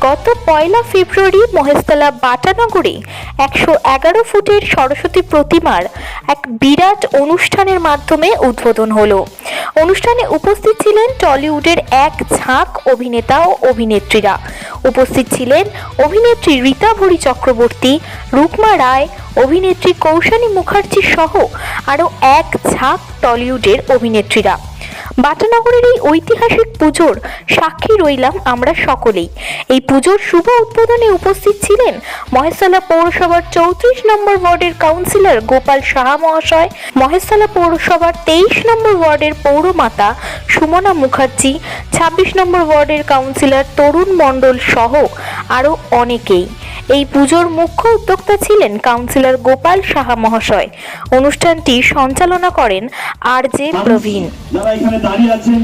গত পয়লা ফেব্রুয়ারি মহেশতলা বাটানগরে একশো এগারো ফুটের সরস্বতী প্রতিমার এক বিরাট অনুষ্ঠানের মাধ্যমে উদ্বোধন হলো। অনুষ্ঠানে উপস্থিত ছিলেন টলিউডের এক ঝাঁক অভিনেতা ও অভিনেত্রীরা। উপস্থিত ছিলেন অভিনেত্রী রীতা ভরি চক্রবর্তী রুকমা রায়, অভিনেত্রী কৌশানী মুখার্জি সহ আরও এক ঝাঁক টলিউডের অভিনেত্রীরা। বাটানগরের এই ঐতিহাসিক পুজোর সাক্ষী রইলাম আমরা সকলেই। এই পুজোর শুভ উদ্বোধনে উপস্থিত ছিলেন মহেশতলা পৌরসভার চৌত্রিশ নম্বর ওয়ার্ডের কাউন্সিলর গোপাল সাহা মহাশয়, মহেশতলা পৌরসভার তেইশ নম্বর ওয়ার্ডের পৌরমাতা সুমনা মুখার্জি, ছাব্বিশ নম্বর ওয়ার্ডের কাউন্সিলর তরুণ মণ্ডল সহ আরও অনেকেই। এই পুজোর মুখ্য উদ্যোক্তা ছিলেন কাউন্সিলর গোপাল সাহা মহাশয়। অনুষ্ঠানটি সঞ্চালনা করেন আর জে প্রবীণ। যারা এখানে দাঁড়িয়ে আছেন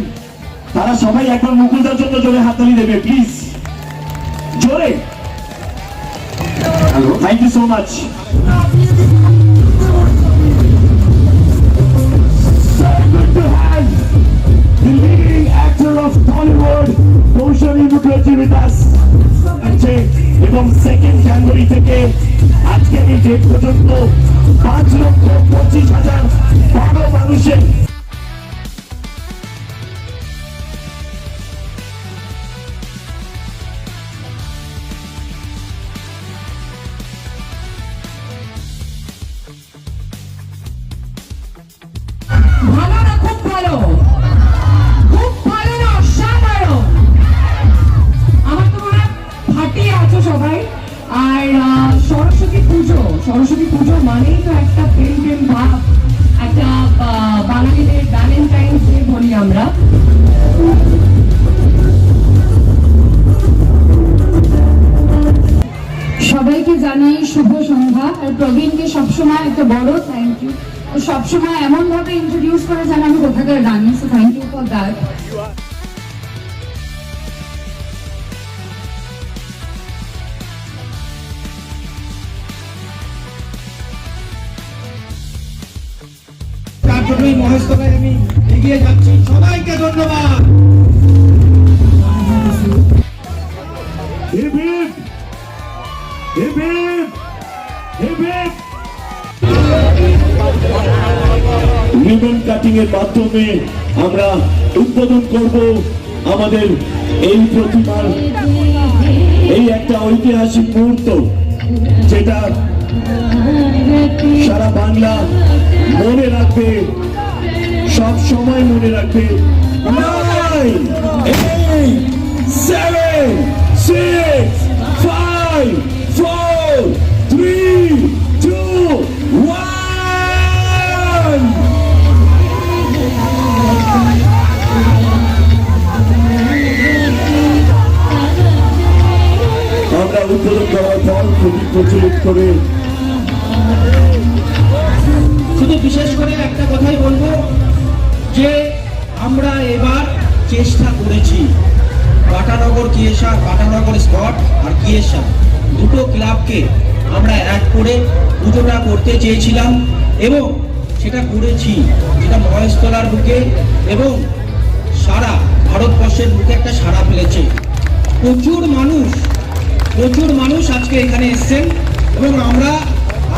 তারা সবাই একবার মুকুলদার জন্য জোরে হাততালি দেবে প্লিজ জোরে। Thank you so much The leading actor of Kaushali Mukherjee with us. আছে এবং সেকেন্ড জানুয়ারি থেকে আজকের এই ডেট পর্যন্ত পাঁচ লক্ষ পঁচিশ হাজার বারো মানুষের আর সরস্বতী পুজো। সরস্বতী পুজো মানেই তো একটা প্রেম প্রেম ভাব একটা বাঙালিদের ভ্যালেন্টাইন্স ডে বলি আমরা। সবাইকে জানাই শুভ সন্ধ্যা। আর প্রবীণকে সবসময় একটা বড় থ্যাংক ইউ সবসময় এমন ভাবে ইন্ট্রোডিউস করে যেন আমি কোথাকার রানী থ্যাংক ইউ ফর দ্যাট মহেশতলায় আমি মাধ্যমে আমরা উদ্বোধন করব আমাদের এই প্রতিমার। এই একটা ঐতিহাসিক মুহূর্ত, যেটা সারা বাংলা মনে রাখবে। সব সময় মনে রাখবে। নাইন এইট সেভেন সিক্স চেষ্টা করেছি। বাটানগর কিয়েশা বাটানগর স্কট আর কিয়েশা দুটো ক্লাবকে আমরা এক করে পুজোটা করতে চেয়েছিলাম এবং সেটা করেছি। যেটা মহেশতলার বুকে এবং সারা ভারতবর্ষের বুকে একটা সাড়া ফেলেছে। প্রচুর মানুষ প্রচুর মানুষ আজকে এখানে এসছেন এবং আমরা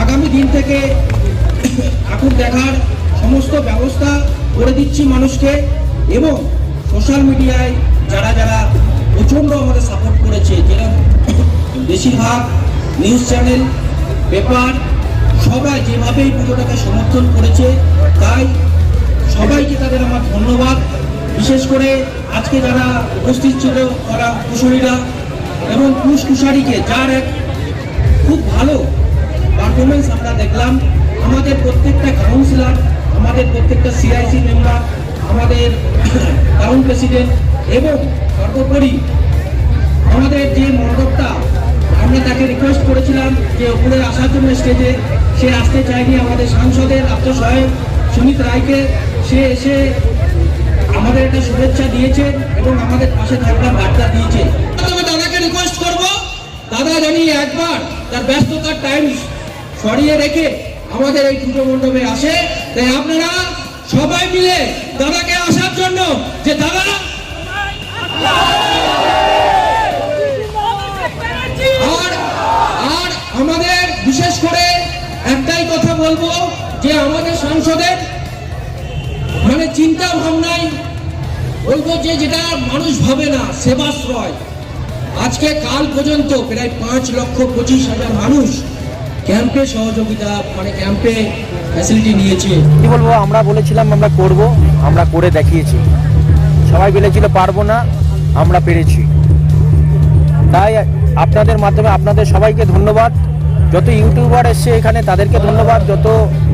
আগামী দিন থেকে ঠাকুর দেখার সমস্ত ব্যবস্থা করে দিচ্ছি মানুষকে এবং সোশ্যাল মিডিয়ায় যারা যারা প্রচণ্ড আমাদের সাপোর্ট করেছে যেরকম বেশিরভাগ নিউজ চ্যানেল পেপার সবাই যেভাবে এই পুজোটাকে সমর্থন করেছে, তাই সবাইকে তাদের আমার ধন্যবাদ। বিশেষ করে আজকে যারা উপস্থিত ছিল, তারা কুশলীরা এবং কুশ কুশারিকে, যার এক খুব ভালো পারফরমেন্স আমরা দেখলাম। আমাদের প্রত্যেকটা কাউন্সিলর আমাদের প্রত্যেকটা সিআইসি মেম্বার আমাদের টাউন প্রেসিডেন্ট এবং সর্বোপরি আমাদের যে মণ্ডপটা আমরা তাকে রিকোয়েস্ট করেছিলাম যে উপরে আসার জন্য স্টেজে সে আসতে চায়নি আমাদের সাংসদের আত্মসহায়ক সুমিত রায়কে। সে এসে আমাদের একটা শুভেচ্ছা দিয়েছে এবং আমাদের পাশে থাকবার বার্তা দিয়েছে। তবে দাদাকে রিকোয়েস্ট করব। দাদা জানি একবার তার ব্যস্ততার টাইম সরিয়ে রেখে আমাদের এই পুজো মণ্ডপে আসে। তাই আপনারা সবাই মিলে দাদাকে আসার জন্য যে দাদা আর আর আমাদের বিশেষ করে একটাই কথা বলব যে আমাদের সংসদের মানে চিন্তা ভাবনায় বলব যে যেটা মানুষ ভাবে না, সেবাশ্রয়। আজকে কাল পর্যন্ত প্রায় পাঁচ লক্ষ পঁচিশ হাজার মানুষ ক্যাম্পে সহযোগিতা মানে ক্যাম্পে ফ্যাসিলিটি নিয়েছে। কি বলব, আমরা বলেছিলাম, আমরা করব, আমরা করে দেখিয়েছি। সবাই বলেছিল, পারব না, আমরা পেরেছি। তাই আপনাদের মাধ্যমে আপনাদের সবাইকে ধন্যবাদ। যত ইউটিউবার এসছে এখানে, তাদেরকে ধন্যবাদ। যত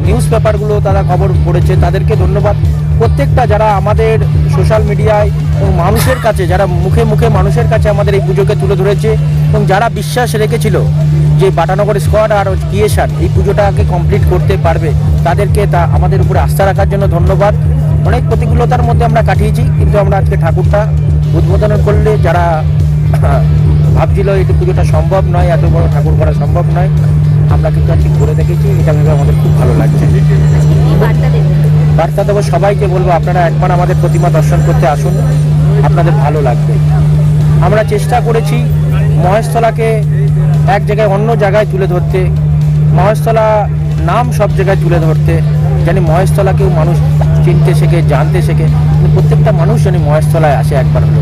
নিউজ পেপারগুলো তারা খবর পড়েছে, তাদেরকে ধন্যবাদ। প্রত্যেকটা যারা আমাদের সোশ্যাল মিডিয়ায় এবং মানুষের কাছে, যারা মুখে মুখে মানুষের কাছে আমাদের এই পুজোকে তুলে ধরেছে এবং যারা বিশ্বাস রেখেছিল যে বাটানগর স্কোয়াড আর কিয়েশান এই পুজোটাকে কমপ্লিট করতে পারবে, তাদেরকে তা আমাদের উপরে আস্থা রাখার জন্য ধন্যবাদ। অনেক প্রতিকূলতার মধ্যে আমরা কাটিয়েছি, কিন্তু আমরা আজকে ঠাকুরটা উদ্বোধন করলে যারা ভাবছিল এই পুজোটা সম্ভব নয়, এত বড় ঠাকুর করা সম্ভব নয়, আমরা কিন্তু আজকে করে দেখেছি, এটা ভেবে আমাদের খুব ভালো লাগছে। বার্তা দেবো সবাইকে, বলব আপনারা একবার আমাদের প্রতিমা দর্শন করতে আসুন, আপনাদের ভালো লাগবে। আমরা চেষ্টা করেছি মহেশতলাকে এক জায়গায় অন্য জায়গায় তুলে ধরতে মহেশতলা নাম সব জায়গায় তুলে ধরতে জানি মহেশতলাকেও মানুষ চিনতে শেখে জানতে শেখে প্রত্যেকটা মানুষ জানি মহেশতলায় আসে একবার হলো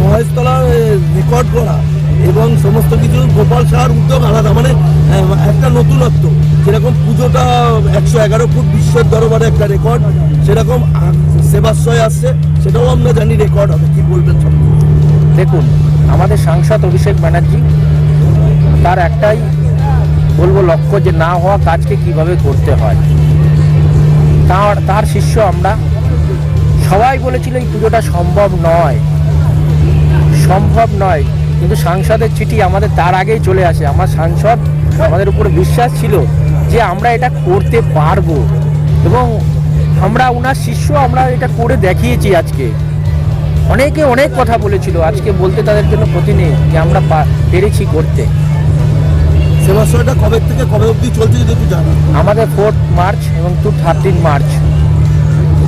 মহেশতলার রেকর্ড করা এবং সমস্ত কিছু গোপাল সাহার উদ্যোগ আলাদা মানে একটা নতুনত্ব। যেরকম পুজোটা একশো এগারো ফুট বিশ্বের দরবারে একটা রেকর্ড সেরকম সেবাশ্রয় আসছে সেটাও আমরা জানি রেকর্ড হবে কি বলবেন দেখুন আমাদের সাংসদ অভিষেক ব্যানার্জি তার একটাই বলব লক্ষ্য যে না হওয়া কাজকে কীভাবে করতে হয়। তার তার শিষ্য আমরা। সবাই বলেছিল এই পুজোটা সম্ভব নয়। সম্ভব নয়। কিন্তু সাংসদের চিঠি আমাদের তার আগেই চলে আসে। আমার সাংসদ আমাদের উপর বিশ্বাস ছিল যে আমরা এটা করতে পারব। এবং আমরা ওনার শিষ্য আমরা এটা করে দেখিয়েছি আজকে। অনেকে অনেক কথা বলেছিল। আজকে বলতে তাদের জন্য ক্ষতি নেই যে আমরা পেরেছি করতে। সেবাশ্রয়টা কবে থেকে, কবে অবধি চলছে যদি একটু জানা আমাদের ফোর্থ মার্চ এবং টু থার্টিন মার্চ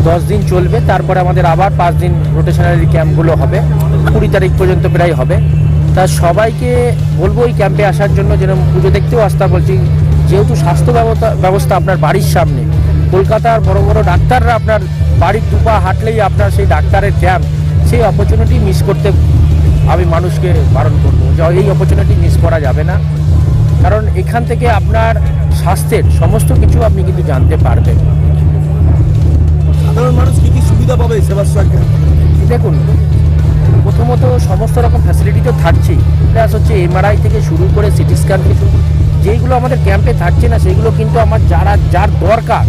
দশ দিন চলবে, তারপরে আমাদের আবার পাঁচ দিন রোটেশনারি ক্যাম্পগুলো হবে। কুড়ি তারিখ পর্যন্ত প্রায় হবে। তা সবাইকে বলব এই ক্যাম্পে আসার জন্য যেরকম পুজো দেখতেও আসতে বলছি। যেহেতু স্বাস্থ্য ব্যবস্থা ব্যবস্থা আপনার বাড়ির সামনে কলকাতার বড় বড় ডাক্তাররা আপনার বাড়ির দুপা হাঁটলেই আপনার সেই ডাক্তারের ক্যাম্প সেই অপরচুনিটি মিস করতে আমি মানুষকে বারণ করব। যে এই অপরচুনিটি মিস করা যাবে না। এখান থেকে আপনার স্বাস্থ্যের সমস্ত কিছু আপনি কিন্তু জানতে পারবেন। সাধারণ মানুষ কি কি সুবিধা পাবে সেবাশ্রয় দেখুন প্রথমত সমস্ত রকম ফ্যাসিলিটি তো থাকছেই প্লাস হচ্ছে এমআরআই থেকে শুরু করে সিটি স্ক্যান কিছু। যেইগুলো আমাদের ক্যাম্পে থাকছে না সেগুলো কিন্তু আমার যারা যার দরকার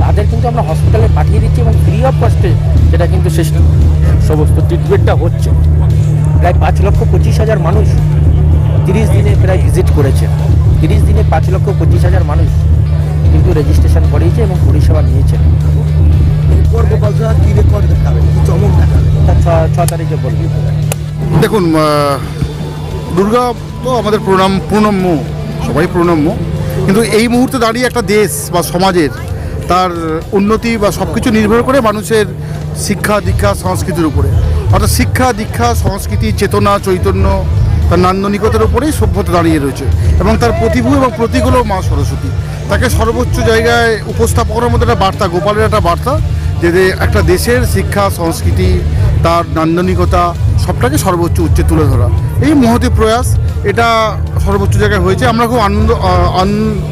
তাদের কিন্তু আমরা হসপিটালে পাঠিয়ে দিচ্ছি এবং ফ্রি অফ কস্টে সেটা কিন্তু সে সমস্ত ট্রিটমেন্টটা হচ্ছে। প্রায় পাঁচ লক্ষ পঁচিশ হাজার মানুষ তিরিশ দিনে প্রায় ভিজিট করেছে। তিরিশ দিনে পাঁচ লক্ষ পঁচিশ হাজার মানুষ কিন্তু রেজিস্ট্রেশন করিয়েছে এবং পরিষেবা নিয়েছে। এরপর গোপাল কি রেকর্ড দেখাবে কি চমক দেখাবে ছ ছ তারিখে বলবি। দেখুন দুর্গা তো আমাদের প্রণাম প্রণম্য সবাই প্রণম্য। কিন্তু এই মুহূর্তে দাঁড়িয়ে একটা দেশ বা সমাজের তার উন্নতি বা সব কিছু নির্ভর করে মানুষের শিক্ষা দীক্ষা সংস্কৃতির উপরে। অর্থাৎ শিক্ষা দীক্ষা সংস্কৃতি চেতনা চৈতন্য তার নান্দনিকতার উপরেই সভ্যতা দাঁড়িয়ে রয়েছে এবং তার প্রতিভূ এবং প্রতীক হলো মা সরস্বতী। তাকে সর্বোচ্চ জায়গায় উপস্থাপনের মধ্যে একটা বার্তা, গোপালের একটা বার্তা, যে একটা দেশের শিক্ষা, সংস্কৃতি, তার নান্দনিকতা, সবটাকে সর্বোচ্চ উচ্চে তুলে ধরা। এই মহতি প্রয়াস এটা সর্বোচ্চ জায়গায় হয়েছে। আমরা খুব আনন্দ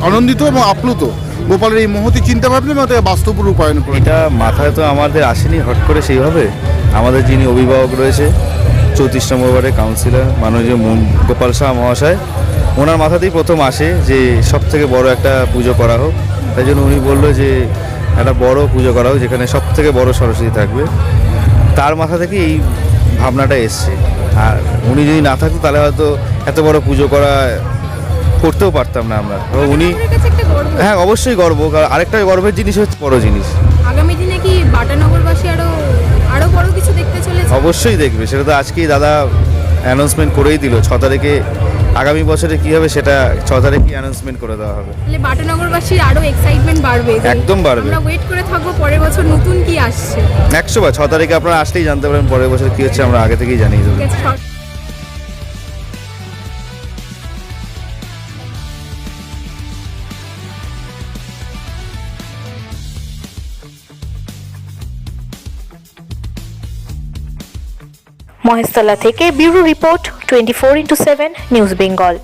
আনন্দিত এবং আপ্লুত গোপালের এই মহতি চিন্তা ভাবনা এবং বাস্তব রূপায়ণ করে এটা মাথায় তো আমাদের আসেনি হট করে সেইভাবে। আমাদের যিনি অভিভাবক রয়েছে চৌত্রিশ নম্বর ওয়ার্ডের কাউন্সিলর মাননীয় গোপাল শাহ মহাশয়। ওনার মাথাতেই প্রথম আসে যে সব থেকে বড় একটা পুজো করা হোক। তাই জন্য উনি বলল যে একটা বড় পুজো করা হোক যেখানে সব থেকে বড় সরস্বতী থাকবে। তার মাথা থেকে এই ভাবনাটা এসছে। আর উনি যদি না থাকতো তাহলে হয়তো এত বড় পুজো করা করতেও পারতাম না আমরা। উনি হ্যাঁ অবশ্যই গর্ব। কারণ আরেকটা গর্বের জিনিস হচ্ছে বড় জিনিস আগামী দিনে কি বাটানগরবাসী আরও আরও বড় কিছু দেখতে চলেছে অবশ্যই দেখবে সেটা তো আজকেই দাদা অ্যানাউন্সমেন্ট করেই দিল। ছ তারিখে আগামী বছরে কি হবে সেটা ছ তারিখে অ্যানাউন্সমেন্ট করে দেওয়া হবে। তাহলে বাটানগরবাসীর আরও এক্সাইটমেন্ট বাড়বে একদম বাড়বে। আমরা ওয়েট করে থাকব পরের বছর নতুন কি আসছে। একশো বা ছ তারিখে আপনারা আসলেই জানতে পারবেন পরের বছর কি হচ্ছে আমরা আগে থেকেই জানিয়ে দেবো। মহেশতলা থেকে bureau report twenty four into seven news Bengal.